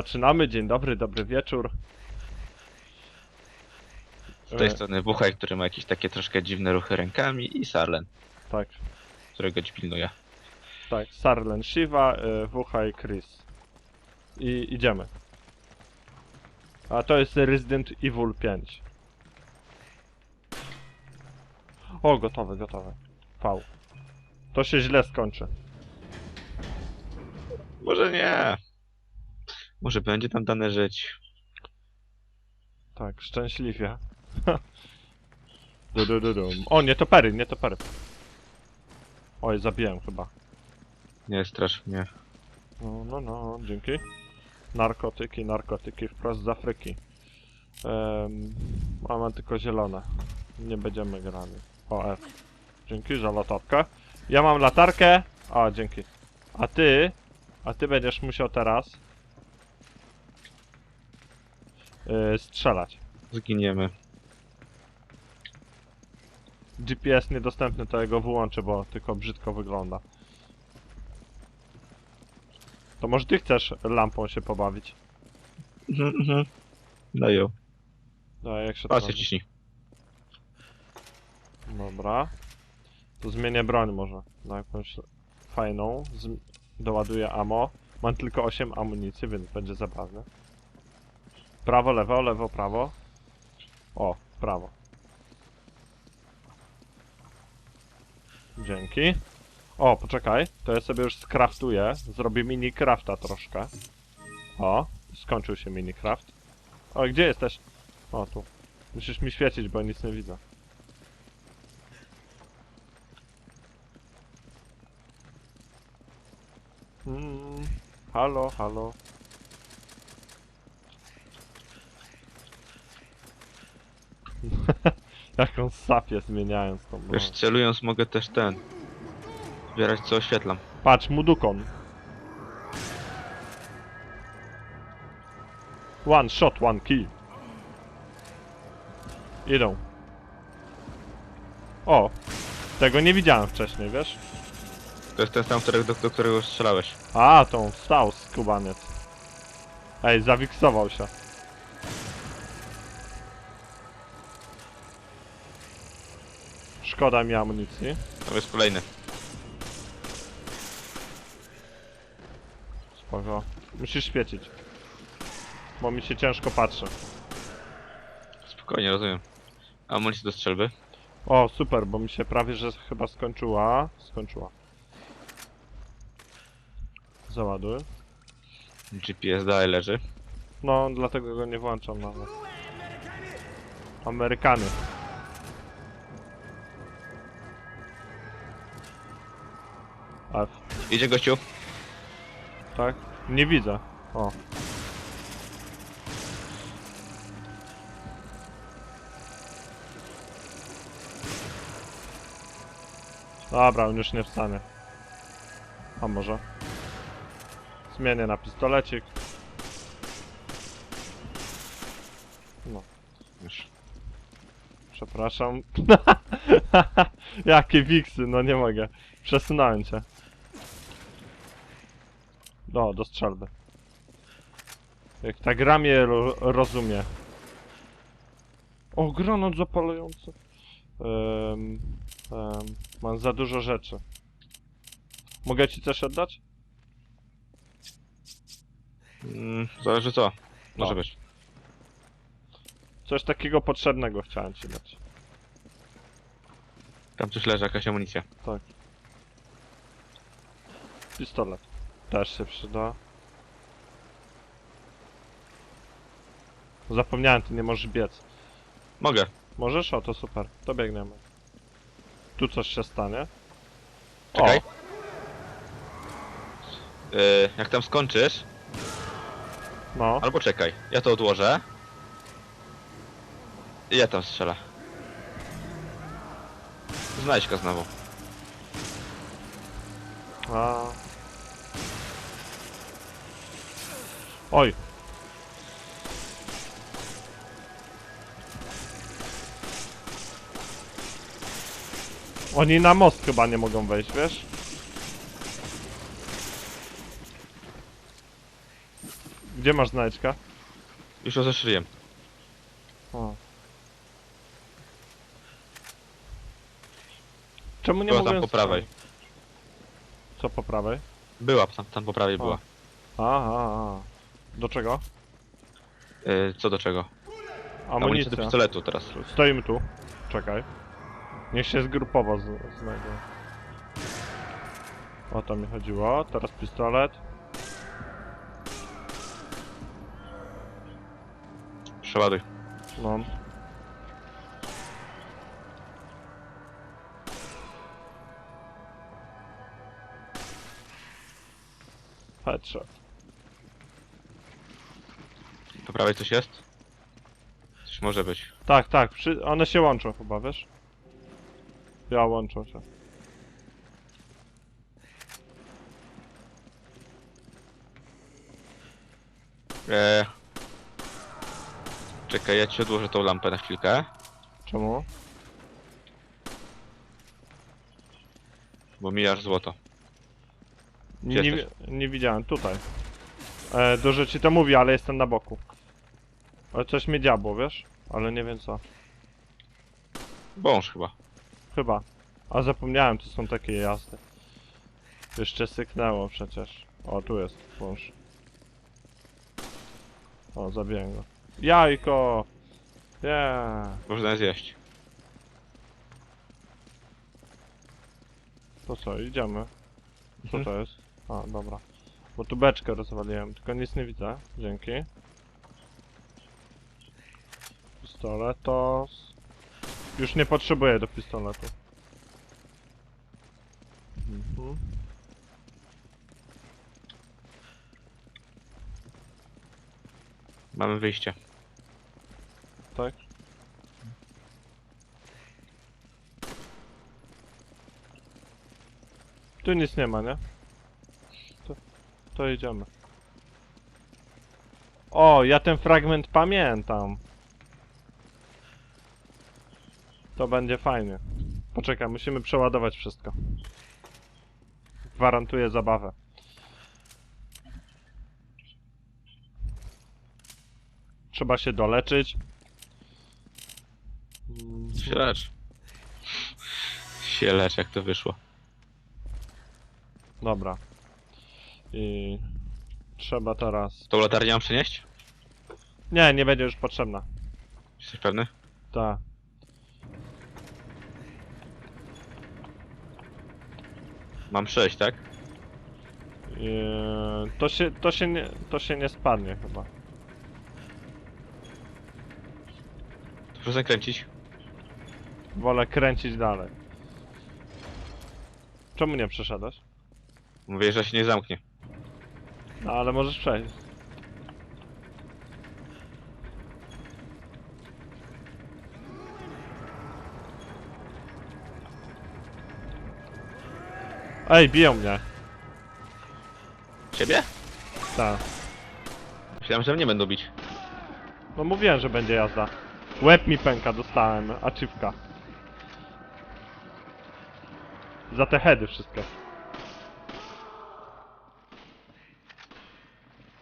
zaczynamy. Dzień dobry, dobry wieczór. Z tej strony Wuchaj, który ma jakieś takie troszkę dziwne ruchy rękami i Sarlen, Tak, którego ci pilnuje. tak. Sarlen Shiva, e, Wucha i Chris. I idziemy. A to jest Resident Evil 5. O, gotowe, gotowe. V. To się źle skończy. Może nie. Może będzie tam dane żyć. Tak, szczęśliwie. du, du, du, dum. O, nie topery, nie topery. Oj, zabiłem chyba. Nie strasz mnie. No, no, no, dzięki. Narkotyki, narkotyki wprost z Afryki. Um, mamy tylko zielone. Nie będziemy grali. O, F. Dzięki za latarkę. Ja mam latarkę. A, dzięki. A ty? A ty będziesz musiał teraz... Yy, strzelać. Zginiemy. GPS niedostępny, to ja go wyłączę, bo tylko brzydko wygląda. To może ty chcesz lampą się pobawić? Mhm, mhm. No jo. No, jak się to Patrz, robi? ciśnij. Dobra. To zmienię broń może na jakąś fajną. Zm doładuję ammo. Mam tylko 8 amunicji, więc będzie zabawne. Prawo, lewo, lewo, prawo. O, prawo. Dzięki. O, poczekaj. To ja sobie już skraftuję. Zrobię mini crafta troszkę. O, skończył się mini craft. O, gdzie jesteś? O, tu. Musisz mi świecić, bo nic nie widzę. Mm, halo, halo. Jak on sapie zmieniając tą broń. Wiesz, celując mogę też ten. Zbierać co oświetlam. Patrz, Mudukon. One shot, one kill. Idą. O! Tego nie widziałem wcześniej, wiesz? To jest ten sam, którego, do, do którego strzelałeś. A, to on wstał, skubaniec. Ej, zawiksował się. Szkoda mi amunicji. Tam jest kolejny. Spoko. Musisz świecić. Bo mi się ciężko patrzy. Spokojnie, rozumiem. Amunicję do strzelby. O, super, bo mi się prawie, że chyba skończyła. Skończyła. Załaduj. GPS dalej leży. No, dlatego go nie włączam nawet. Amerykany. F, Idzie gościu. tak? Nie widzę. O. Dobra, on już nie wstanie. A może? Zmienię na pistolecik. No, Już. przepraszam. Jakie wiksy, no nie mogę. Przesunąłem cię. No, do strzelby. Jak ta gra mnie ro rozumie. O, granat zapalający. Um, um, mam za dużo rzeczy. Mogę ci coś oddać? Mm, zależy co. Może No. być. Coś takiego potrzebnego chciałem ci dać. Tam coś leży, jakaś amunicja. Pistolet. Też się przyda. Zapomniałem, ty nie możesz biec. Mogę. Możesz? O, to super. To biegniemy. Tu coś się stanie. Czekaj. Yy, jak tam skończysz, No. albo czekaj. Ja to odłożę. I ja tam strzelę. Znajdź go znowu. A. Oj. Oni na most chyba nie mogą wejść, wiesz? Gdzie masz znajdźka? Już rozeszyliłem. O. Czemu nie Była mogłem tam po prawej. Co po prawej? Była, tam, tam po prawej była. Aha, aha. Do czego? Y, co do czego? Amunicja do pistoletu teraz. Stoimy tu. Czekaj. Niech się zgrupowo z-. O to mi chodziło. Teraz pistolet. Przeładuj. No. Headshot. Prawej coś jest? Coś może być. Tak, tak, przy... one się łączą chyba, wiesz? Ja łączą się. Eee... Czekaj, ja ci odłożę tą lampę na chwilkę. Czemu? Bo mijasz złoto. Nie, Gdzie nie, jesteś? wi- nie widziałem, tutaj. E, dużo ci to mówi, ale jestem na boku. Ale coś mnie diabło, wiesz? Ale nie wiem co. Wąż chyba. Chyba. A zapomniałem, to są takie jazdy. Jeszcze syknęło przecież. O, tu jest wąż. O, zabiłem go. Jajko! Yeah. Można zjeść. To co, idziemy. Co Mhm. to jest? A, dobra. Bo tu beczkę rozwaliłem, tylko nic nie widzę. Dzięki. Pistoletos. Już nie potrzebuję do pistoletu. Mhm. Mamy wyjście. Tak? Tu nic nie ma, nie? To, to idziemy. O, ja ten fragment pamiętam. To będzie fajnie. Poczekaj, musimy przeładować wszystko. Gwarantuję zabawę. Trzeba się doleczyć. Się lecz. Się lecz, jak to wyszło. Dobra. I trzeba teraz. Tą latarnię mam przynieść? Nie, nie będzie już potrzebna. Jesteś pewny? Ta. Mam sześć, tak? I, to się, to się nie, to się nie spadnie chyba. To proszę kręcić. Wolę kręcić dalej. Czemu nie przeszedłeś? Mówię, że się nie zamknie. No ale możesz przejść. Ej, biją mnie. Ciebie? Tak. Myślałem, że mnie będą bić. No mówiłem, że będzie jazda. Łeb mi pęka, dostałem. Achievka. Za te heady wszystkie.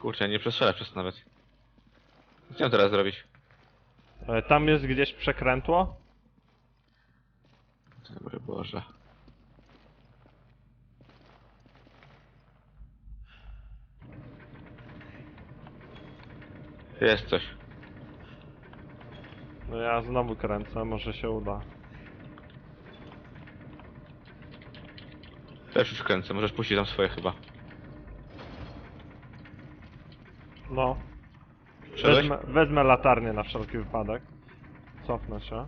Kurczę, nie przestrzelę przez to nawet. Co mam teraz zrobić? E, Tam jest gdzieś przekrętło? Dobry Boże. Jest coś. No ja znowu kręcę, może się uda. Też już kręcę, możesz puścić tam swoje chyba. No. Wszedłeś? Wezmę, wezmę latarnię na wszelki wypadek. Cofnę się.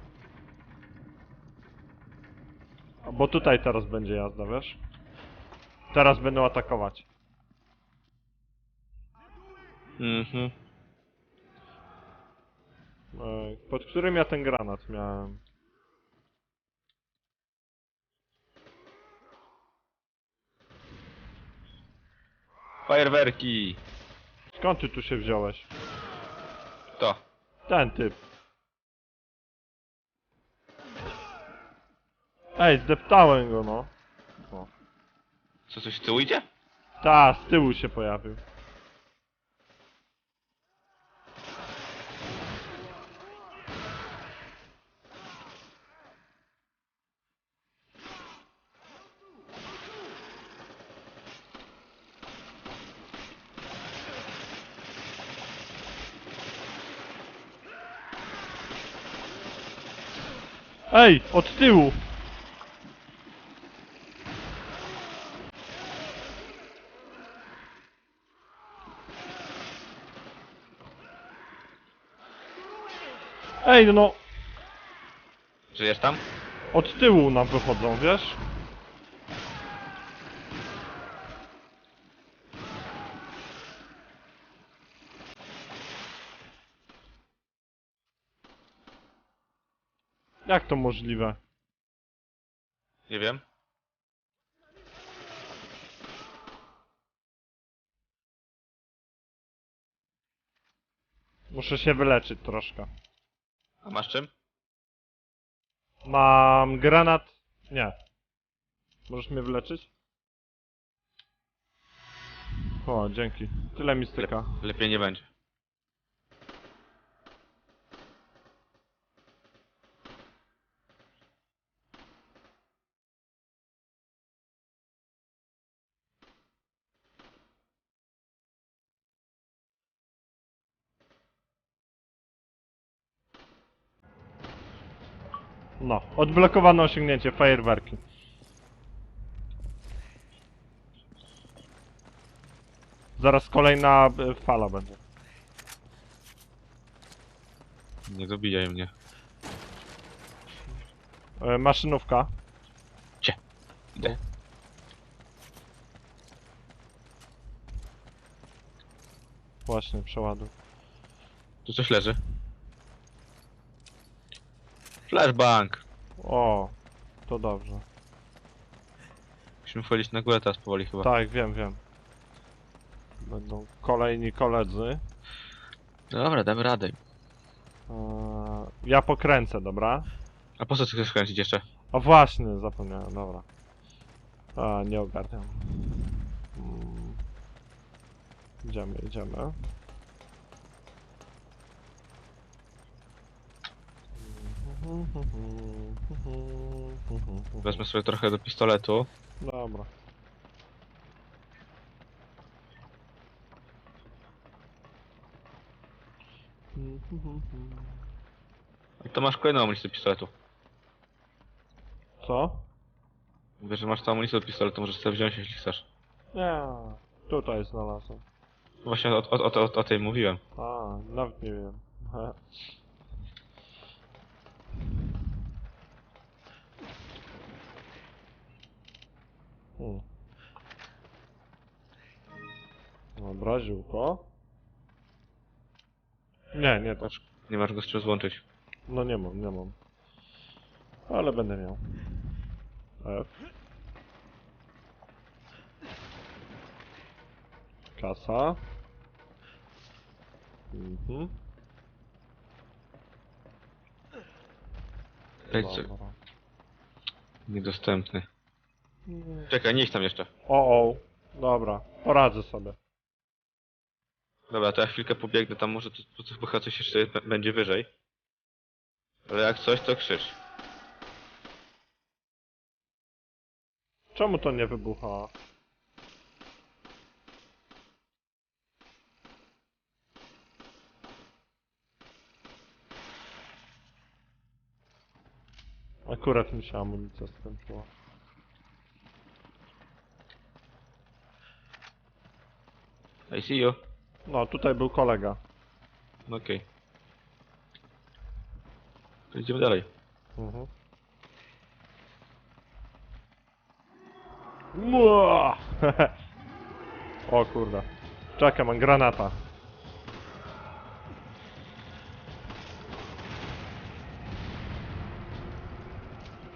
A, Bo tutaj teraz będzie jazda, wiesz? Teraz będą atakować. Mhm. Pod którym ja ten granat miałem? Fajerwerki! Skąd ty tu się wziąłeś? To. Ten typ. Ej, zdeptałem go, no. O. Co, coś z tyłu idzie? Ta, z tyłu się pojawił. Ej, od tyłu! Ej, no, Żyjesz tam? od tyłu nam wychodzą, wiesz? Jak to możliwe? Nie wiem. Muszę się wyleczyć troszkę. A masz czym? Mam granat. Nie. Możesz mnie wyleczyć? O, dzięki. Tyle mi styka. Lepiej nie będzie. No, odblokowano osiągnięcie, fajerwerki. Zaraz kolejna e, fala będzie. Nie dobijaj mnie. E, maszynówka. Idę. Właśnie, przeładuj. Tu coś leży. Flashbang! O, to dobrze. Musimy wchodzić na górę teraz powoli chyba. Tak, wiem, wiem. Będą kolejni koledzy. Dobra, damy radę. E, ja pokręcę, dobra? A po co ty chcesz kręcić jeszcze? O właśnie, zapomniałem, dobra. A, nie ogarniam. Mm. Idziemy, idziemy. Wezmę sobie trochę do pistoletu. Dobra. I to masz kolejną amunicję do pistoletu. Co? Wiesz, że masz tą amunicję do pistoletu, możesz sobie wziąć jeśli chcesz. Nie, tutaj znalazłem. Właśnie o, o, o, o, o tej mówiłem. A, nawet nie wiem. Hmm. Dobra, ziółko. Nie, nie. Masz, nie masz go z czym złączyć. No nie mam, nie mam. Ale będę miał. F. Kasa. Mhm. Ej, co? Dobra. Niedostępny. Nie. Czekaj, nie idź tam jeszcze. O, o. Dobra, poradzę sobie. Dobra, to ja chwilkę pobiegnę, tam może to, to, chyba coś jeszcze będzie wyżej. Ale jak coś, to krzycz. Czemu to nie wybucha? Akurat mi się amunicja skończyła. I see you. No, tutaj był kolega. No Okej. To idziemy dalej. Mhm. Mua! o kurde. Czekaj, mam granata.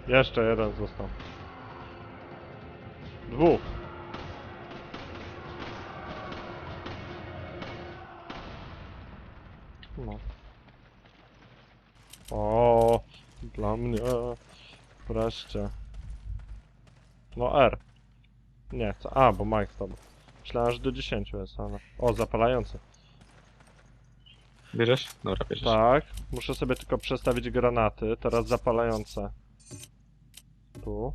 Jeszcze jeden został. Dwóch. Wreszcie. No R. Nie chcę. A, bo Mike to. Myślałem, że do 10 jest, ale. O, zapalający. Bierzesz? Dobra, bierzesz. Tak. Muszę sobie tylko przestawić granaty. Teraz zapalające. Tu.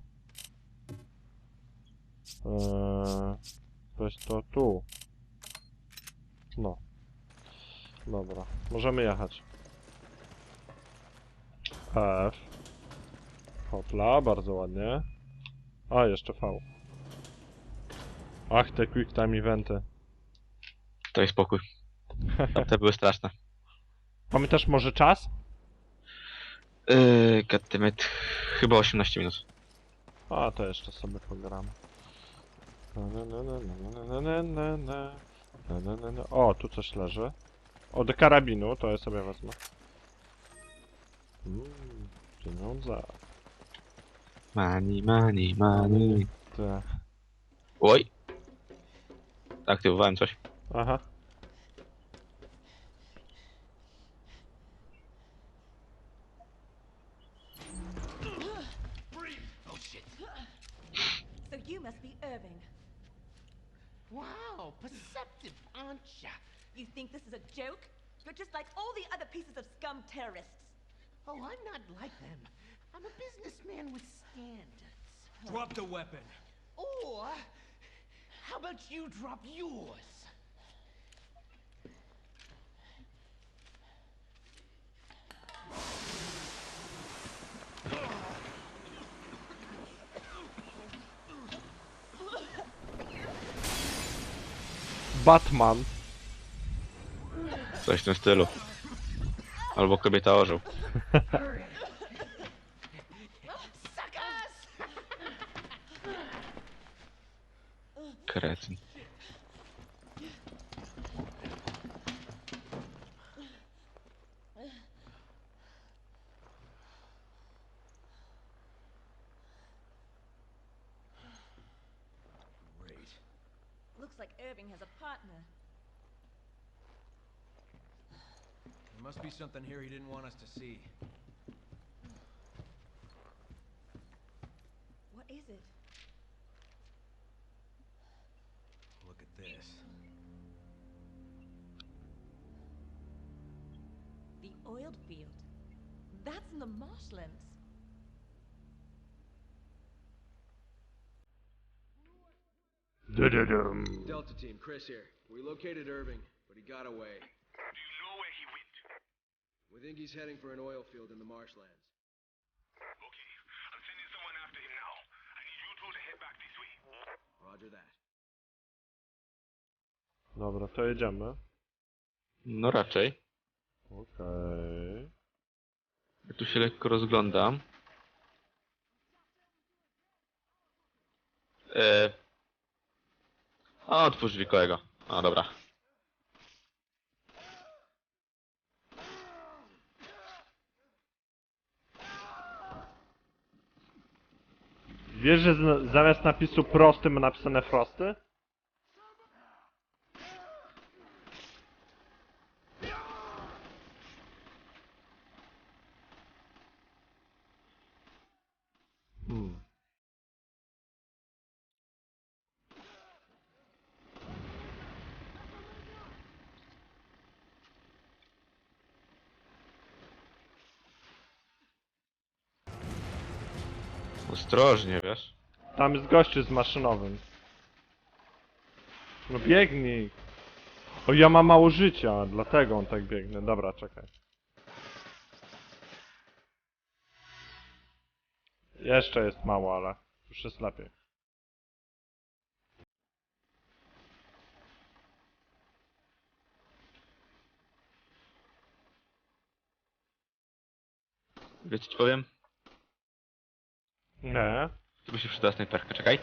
Eee, weź to tu. No. Dobra. Możemy jechać. F. Hopla, bardzo ładnie. A, jeszcze V. Ach, te quick time eventy. To jest spokój. Te były straszne. Pamiętasz może czas? Yy. Chyba 18 minut. A, to jeszcze sobie pogramy. O, tu coś leży. O, do karabinu, to ja sobie wezmę. Mm, pieniądze. Money, money, money. Te. Oj! Aktywowałem coś. Aha. So you must be Irving. Wow, perceptive, aren't ya? You think this is a joke? You're just like all the other pieces of scum terrorists. Oh, I'm not like them. I'm a businessman with standards. Drop the weapon. Or, how about you drop yours? Batman. Coś w tym stylu. Albo kobieta orzeł. Kretyn. Great. Looks like Irving has a partner. There must be something here he didn't want us to see. Du-du-dum. Delta Team, Chris here. We located Irving, but he got away. Do you know where he went? We think he's heading for an oil field in the marshlands. Okay, I'm sending someone after him now. I need you two to head back this way. Roger that. Dobra, to jedziemy. No raczej. Okej. Ja tu się lekko rozglądam. E... A, otwórz drzwi. A, dobra. Wiesz, że zamiast napisu prosty ma napisane frosty? Ostrożnie, wiesz? Tam jest gościu z maszynowym. No biegnij. O, ja mam mało życia, dlatego on tak biegnie. Dobra, czekaj. Jeszcze jest mało, ale już jest lepiej. Wiecie co ci powiem? Nie. Tu by się przydała snajperka, czekaj.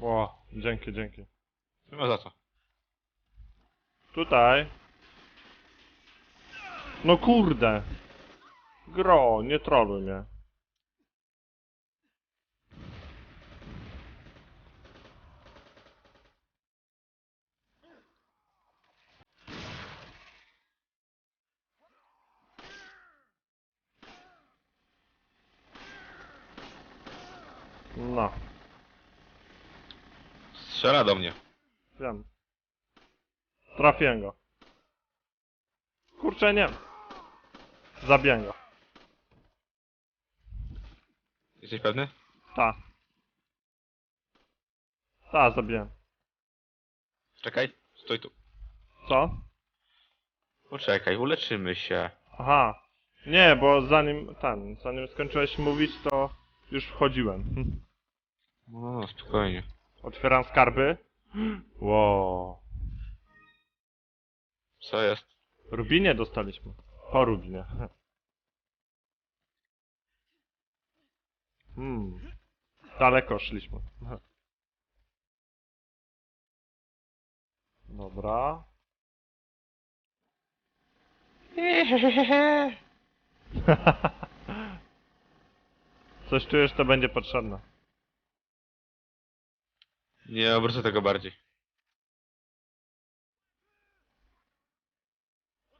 o, dzięki, dzięki. No za co? Tutaj. No kurde. Gro, nie troluj mnie. No, Strzela do mnie. wiem. Trafiłem go. Kurczę, nie. Zabiję go. Jesteś pewny? Ta. Ta, zabiłem. Czekaj. Stój tu. Co? Poczekaj, uleczymy się. Aha. Nie, bo zanim ten, zanim skończyłeś mówić, to już wchodziłem. Hm. No, spokojnie. Otwieram skarby. Wow. Co jest? Rubinie dostaliśmy. Po rubinie. Hmm. Daleko szliśmy. Dobra. Coś czujesz, to będzie potrzebne. Nie obrócę tego bardziej.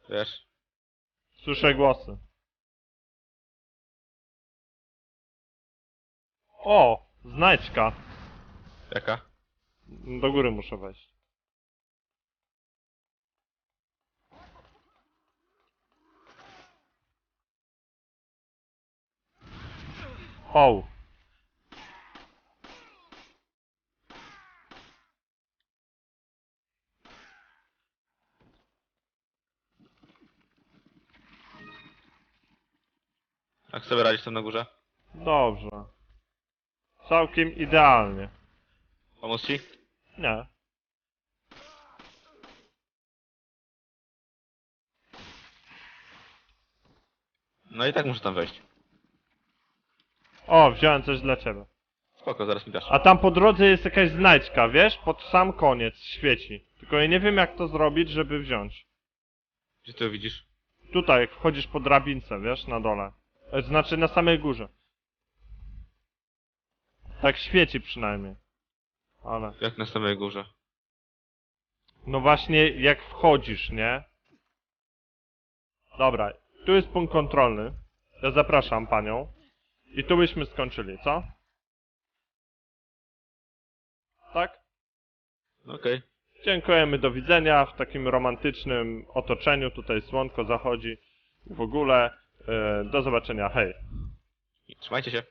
Wiesz? Słyszę głosy. O! Znajdźka. Jaka? Do góry muszę wejść. O! Jak sobie tam na górze? Dobrze. Całkiem idealnie. Pomóc ci? Nie. No i tak muszę tam wejść. O, wziąłem coś dla ciebie. Spoko, zaraz mi dasz. A tam po drodze jest jakaś znajdźka, wiesz? Pod sam koniec świeci. Tylko ja nie wiem jak to zrobić, żeby wziąć. Gdzie ty to widzisz? Tutaj, jak wchodzisz po drabince, wiesz, na dole. E, Znaczy na samej górze. Tak świeci przynajmniej. Ale... Jak na samej górze. No właśnie, jak wchodzisz, nie? Dobra, tu jest punkt kontrolny. Ja zapraszam panią. I tu byśmy skończyli, co? Tak? Okej. Dziękujemy, do widzenia w takim romantycznym otoczeniu. Tutaj słonko zachodzi. W ogóle, e, do zobaczenia, hej. Trzymajcie się.